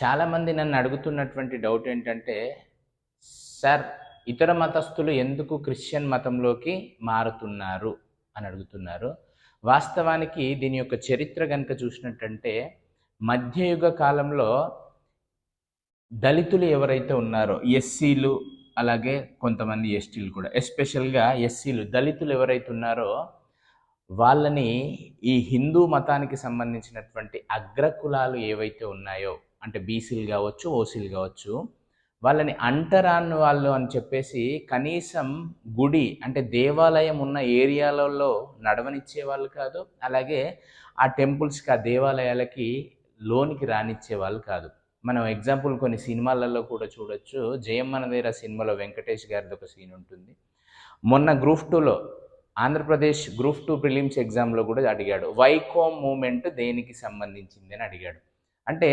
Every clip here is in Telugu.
చాలామంది నన్ను అడుగుతున్నటువంటి డౌట్ ఏంటంటే సార్ ఇతర మతస్థులు ఎందుకు క్రిస్టియన్ మతంలోకి మారుతున్నారు? అని అడుగుతున్నారు. వాస్తవానికి దీని యొక్క చరిత్ర కనుక చూసినట్టంటే మధ్యయుగ కాలంలో దళితులు ఎవరైతే ఉన్నారో ఎస్సీలు అలాగే కొంతమంది ఎస్టీలు కూడా ఎస్పెషల్గా ఎస్సీలు దళితులు ఎవరైతే ఉన్నారో వాళ్ళని ఈ హిందూ మతానికి సంబంధించినటువంటి అగ్రకులాలు ఏవైతే ఉన్నాయో అంటే బీసీలు కావచ్చు ఓసీలు కావచ్చు వాళ్ళని అంటరాని వాళ్ళు అని చెప్పేసి కనీసం గుడి అంటే దేవాలయం ఉన్న ఏరియాలలో నడవనిచ్చే వాళ్ళు కాదు అలాగే ఆ టెంపుల్స్కి ఆ దేవాలయాలకి లోనికి రానిచ్చే వాళ్ళు కాదు. మనం ఎగ్జాంపుల్ కొన్ని సినిమాలలో కూడా చూడొచ్చు. జయమ్మనదేర సినిమాలో వెంకటేష్ గారిది ఒక సీన్ ఉంటుంది. మొన్న గ్రూప్ టూలో ఆంధ్రప్రదేశ్ గ్రూప్ టూ ప్రిలిమ్స్ ఎగ్జామ్లో కూడా అడిగాడు వైకోమ్ మూమెంట్ దేనికి సంబంధించింది? అని అడిగాడు. అంటే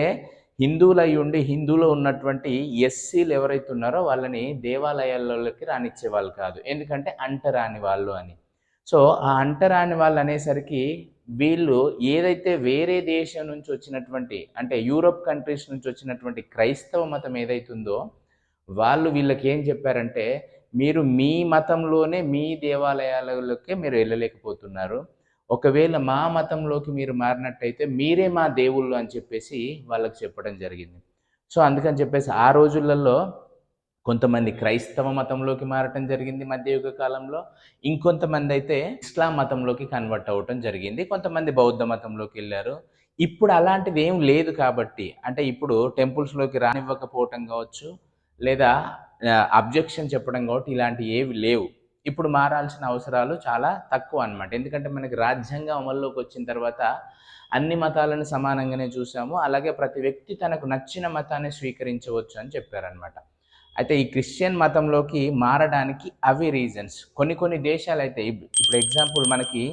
హిందువులు అయి ఉండి హిందువులో ఉన్నటువంటి ఎస్సీలు ఎవరైతే ఉన్నారో వాళ్ళని దేవాలయాలలోకి రానిచ్చే వాళ్ళు కాదు. ఎందుకంటే అంటరాని వాళ్ళు అని. సో ఆ అంటరాని వాళ్ళు అనేసరికి వీళ్ళు ఏదైతే వేరే దేశం నుంచి వచ్చినటువంటి అంటే యూరోప్ కంట్రీస్ నుంచి వచ్చినటువంటి క్రైస్తవ మతం ఏదైతుందో వాళ్ళు వీళ్ళకి ఏం చెప్పారంటే మీరు మీ మతంలోనే మీ దేవాలయాలలోకే మీరు వెళ్ళలేకపోతున్నారు. ఒకవేళ మా మతంలోకి మీరు మారినట్టయితే మీరే మా దేవుళ్ళు అని చెప్పేసి వాళ్ళకి చెప్పడం జరిగింది. సో అందుకని చెప్పేసి ఆ రోజులలో కొంతమంది క్రైస్తవ మతంలోకి మారటం జరిగింది మధ్యయుగ కాలంలో. ఇంకొంతమంది అయితే ఇస్లాం మతంలోకి కన్వర్ట్ అవ్వటం జరిగింది. కొంతమంది బౌద్ధ మతంలోకి వెళ్ళారు. ఇప్పుడు అలాంటిది ఏం లేదు కాబట్టి అంటే ఇప్పుడు టెంపుల్స్లోకి రానివ్వకపోవటం కావచ్చు లేదా అబ్జెక్షన్ చెప్పడం కాబట్టి ఇలాంటివి ఏవి లేవు. ఇప్పుడు మారాల్సిన అవసరాలు చాలా తక్కువ అనమాట ఎందుకంటే మనకి రాజ్యాంగం అమల్లోకి వచ్చిన తర్వాత అన్ని మతాలను సమానంగానే చూసాము. అలాగే ప్రతి వ్యక్తి తనకు నచ్చిన మతాన్ని స్వీకరించవచ్చు అని చెప్పారనమాట అయితే ఈ క్రిస్టియన్ మతంలోకి మారడానికి అవి రీజన్స్ కొన్ని కొన్ని దేశాలు అయితే ఇప్పుడు ఎగ్జాంపుల్ మనకి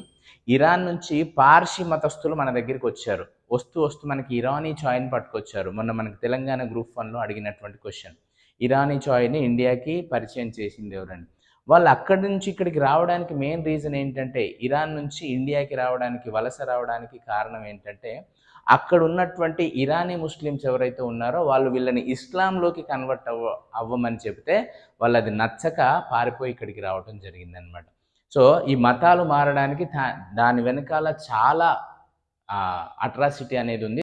ఇరాన్ నుంచి పార్షి మతస్థులు మన దగ్గరికి వచ్చారు. వస్తూ వస్తూ మనకి ఇరానీ చాయ్ని పట్టుకొచ్చారు. మొన్న మనకి తెలంగాణ గ్రూప్ వన్లో అడిగినటువంటి క్వశ్చన్ ఇరానీ చాయ్ని ఇండియాకి పరిచయం చేసింది ఎవరండి? వాళ్ళు అక్కడి నుంచి ఇక్కడికి రావడానికి మెయిన్ రీజన్ ఏంటంటే ఇరాన్ నుంచి ఇండియాకి రావడానికి వలస రావడానికి కారణం ఏంటంటే అక్కడ ఉన్నటువంటి ఇరానీ ముస్లిమ్స్ ఎవరైతే ఉన్నారో వాళ్ళు వీళ్ళని ఇస్లాంలోకి కన్వర్ట్ అవ్వ అవ్వమని చెప్తే వాళ్ళు అది నచ్చక పారిపోయి ఇక్కడికి రావడం జరిగిందనమాట సో ఈ మతాలు మారడానికి దాని వెనకాల చాలా అట్రాసిటీ అనేది ఉంది.